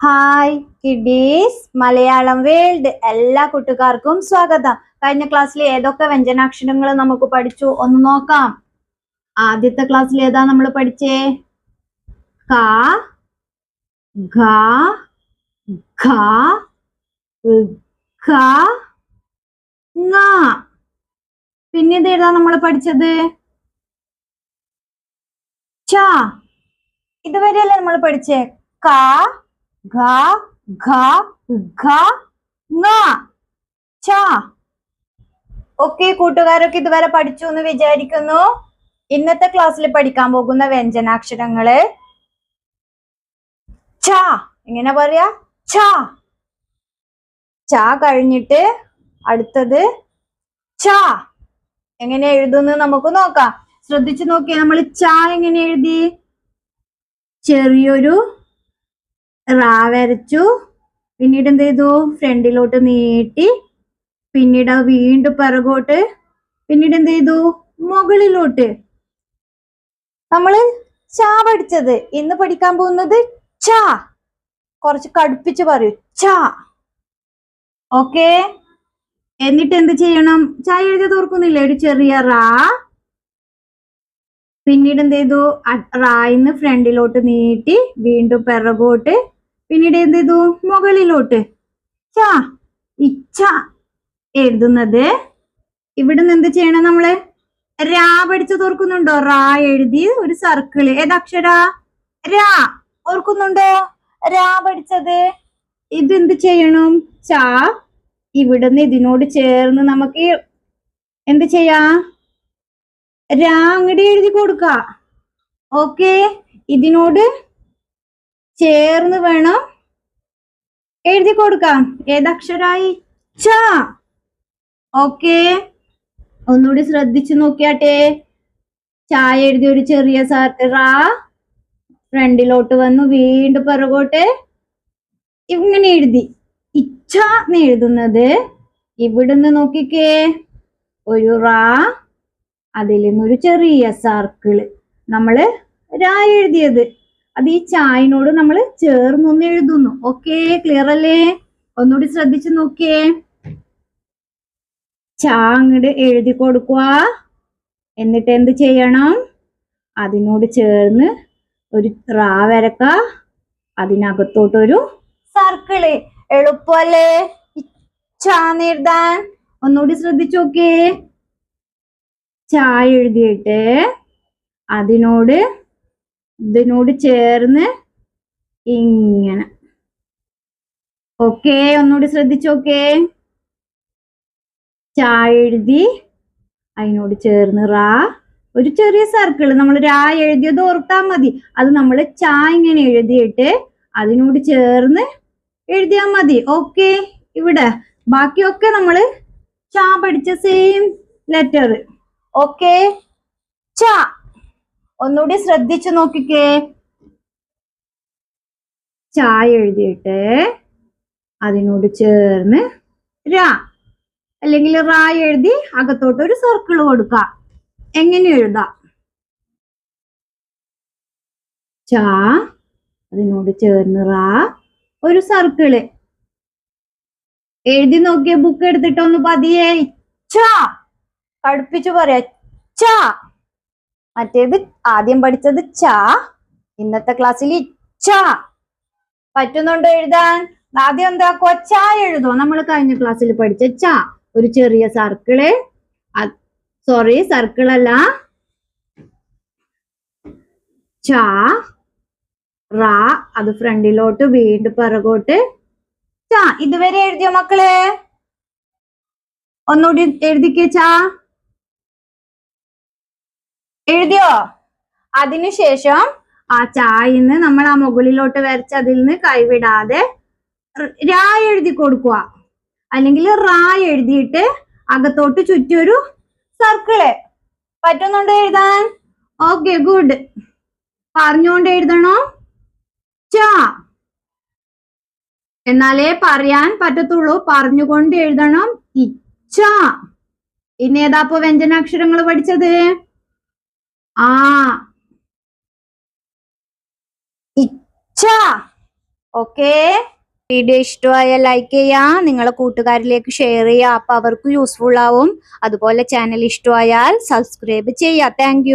Hi kiddies Malayalam world. എല്ലാ കൂട്ടുകാർക്കും സ്വാഗതം. കഴിഞ്ഞ ക്ലാസ്സിൽ ഏതൊക്കെ വ്യഞ്ജനാക്ഷരങ്ങൾ നമുക്ക് പഠിച്ചു? ഒന്ന് നോക്കാം. ആദ്യത്തെ ക്ലാസ്സിൽ ഏതാ നമ്മൾ പഠിച്ചേ? ക ഘ ഘ ഘ ങ. പിന്നെ ഇത് ഏതാ നമ്മൾ പഠിച്ചത്? ച. ഇതുവരെയല്ലേ നമ്മൾ പഠിച്ചേ? ക ഘ ഘ ഘ ങ ച. ഒക്കെ കൂട്ടുകാരൊക്കെ ഇതുവരെ പഠിച്ചു എന്ന് വിചാരിക്കുന്നു. ഇന്നത്തെ ക്ലാസ്സിൽ പഠിക്കാൻ പോകുന്ന വ്യഞ്ജനാക്ഷരങ്ങൾ. ച എങ്ങനെ പറയാ? ച. ച കഴിഞ്ഞിട്ട് അടുത്തത് ച. എങ്ങനെ എഴുതുന്നു നമുക്ക് നോക്കാം. ശ്രദ്ധിച്ചു നോക്കിയേ നമ്മൾ ച എങ്ങനെ എഴുതി? ചെറിയൊരു റാ വരച്ചു പിന്നീട് എന്ത് ചെയ്തു? ഫ്രണ്ടിലോട്ട് നീട്ടി. പിന്നീട് വീണ്ടും പിറകോട്ട്. പിന്നീട് എന്ത് ചെയ്തു? മുകളിലോട്ട്. നമ്മൾ ചാ പഠിച്ചത്. ഇന്ന് പഠിക്കാൻ പോകുന്നത് ചാ. കുറച്ച് കടുപ്പിച്ച് പറയൂ. ചാ. ഓക്കെ? എന്നിട്ട് എന്ത് ചെയ്യണം? ചായ എഴുതി തോർക്കുന്നില്ല? ഒരു ചെറിയ റാ. പിന്നീട് എന്ത് ചെയ്തു? റായിന്ന് ഫ്രണ്ടിലോട്ട് നീട്ടി. വീണ്ടും പിറകോട്ട്. പിന്നീട് എന്ത് ചെയ്തു? മുകളിലോട്ട്. ച ഇച്ച എഴുതുന്നത്. ഇവിടുന്ന് എന്ത് ചെയ്യണം നമ്മൾ? രാ പഠിച്ചു തോർക്കുന്നുണ്ടോ റാ എഴുതി ഒരു സർക്കിൾ ഏതക്ഷര രാ. ഓർക്കുന്നുണ്ടോ? രാ പഠിച്ചത്. ഇതെന്ത് ചെയ്യണം? ച ഇവിടുന്ന് ഇതിനോട് ചേർന്ന് നമുക്ക് എന്ത് ചെയ്യാ? രാ അങ്ങടി എഴുതി കൊടുക്ക. ഓക്കെ. ഇതിനോട് ചേർന്ന് വേണം എഴുതി കൊടുക്കാം. ഏതക്ഷരായി ച. ഓക്കെ. ഒന്നുകൂടി ശ്രദ്ധിച്ചു നോക്കിയാട്ടെ. ചായ എഴുതി ഒരു ചെറിയ റാ. ഫ്രണ്ടിലോട്ട് വന്നു വീണ്ടും പിറകോട്ട്. ഇങ്ങനെ എഴുതി. ഇച്ഛ എന്ന് എഴുതുന്നത് ഇവിടുന്ന് നോക്കിക്കേ. ഒരു റാ അതിൽ ഒരു ചെറിയ സർക്കിൾ നമ്മൾ രാ എഴുതിയത്. അത് ഈ ചായനോട് നമ്മൾ ചേർന്നൊന്ന് എഴുതുന്നു. ഓക്കെ ക്ലിയർ അല്ലേ? ഒന്നുകൂടി ശ്രദ്ധിച്ചു നോക്കിയേ. ചാ അങ്ങട് എഴുതി കൊടുക്കുക എന്നിട്ട് എന്ത് ചെയ്യണം? അതിനോട് ചേർന്ന് ഒരു റാ വരക്ക. അതിനകത്തോട്ടൊരു സർക്കിൾ എളുപ്പല്ലേ? ചാ നേടാൻ ഒന്നുകൂടി ശ്രദ്ധിച്ചു നോക്കിയേ. ചായ എഴുതിയിട്ട് അതിനോട് ഇതിനോട് ചേർന്ന് ഇങ്ങനെ. ഓക്കെ ഒന്നുകൂടി ശ്രദ്ധിച്ചോക്കേ ചായ അതിനോട് ചേർന്ന് റാ. ഒരു ചെറിയ സർക്കിൾ നമ്മൾ രാ എഴുതിയത് ഓർത്താൽ മതി. അത് നമ്മൾ ചാ ഇങ്ങനെ എഴുതിയിട്ട് അതിനോട് ചേർന്ന് എഴുതിയാൽ മതി. ഓക്കെ ഇവിടെ. ബാക്കിയൊക്കെ നമ്മൾ ചാ പഠിച്ച സെയിം ലെറ്റർ ഓക്കെ ഒന്നുകൂടി ശ്രദ്ധിച്ചു നോക്കിക്കേ. ചായ എഴുതിയിട്ട് അതിനോട് ചേർന്ന് രാ. അല്ലെങ്കിൽ റാ എഴുതി അകത്തോട്ട് ഒരു സർക്കിൾ കൊടുക്കുക എങ്ങനെ എഴുതാം? ചാ അതിനോട് ചേർന്ന് റാ ഒരു സർക്കിൾ എഴുതി നോക്കിയ ബുക്ക് എടുത്തിട്ടൊന്ന് പതിയെ. ചാ കടുപ്പിച്ചു പറയാ. ച. മറ്റേത് ആദ്യം പഠിച്ചത് ച. ഇന്നത്തെ ക്ലാസ്സിൽ ച. പറ്റുന്നുണ്ടോ എഴുതാൻ? ആദ്യം എന്താക്കോ ച എഴുതോ നമ്മൾ കഴിഞ്ഞ ക്ലാസ്സിൽ പഠിച്ച ച. ഒരു ചെറിയ സർക്കിൾ സോറി സർക്കിൾ അല്ല. ച റാ അത് ഫ്രണ്ടിലോട്ട് വീണ്ടും പിറകോട്ട്. ച ഇതുവരെ എഴുതിയോ മക്കളെ? ഒന്നുകൂടി എഴുതിക്കേ ചാ. എഴുതിയോ? അതിനുശേഷം ആ ചായന്ന് നമ്മൾ ആ മുകളിലോട്ട് വരച്ച് അതിൽ നിന്ന് കൈവിടാതെ രാ എഴുതി കൊടുക്കുക. അല്ലെങ്കിൽ റാ എഴുതിയിട്ട് അകത്തോട്ട് ചുറ്റൊരു സർക്കിൾ. പറ്റുന്നുണ്ടോ എഴുതാൻ? Okay good. പറഞ്ഞുകൊണ്ട് എഴുതണോ? ച. എന്നാലേ പറയാൻ പറ്റത്തുള്ളൂ. പറഞ്ഞുകൊണ്ട് എഴുതണം. ഇച്ച ഇനി ഏതാപ്പോ വ്യഞ്ജനാക്ഷരങ്ങൾ പഠിച്ചത്? ആ. ഇച്ഛ. ഓക്കെ. വീഡിയോ ഇഷ്ടമായ ലൈക്ക് ചെയ്യുക നിങ്ങളെ കൂട്ടുകാരിലേക്ക് ഷെയർ ചെയ്യുക അപ്പൊ അവർക്ക് യൂസ്ഫുൾ ആവും. അതുപോലെ ചാനൽ ഇഷ്ടമായാൽ സബ്സ്ക്രൈബ് ചെയ്യുക താങ്ക്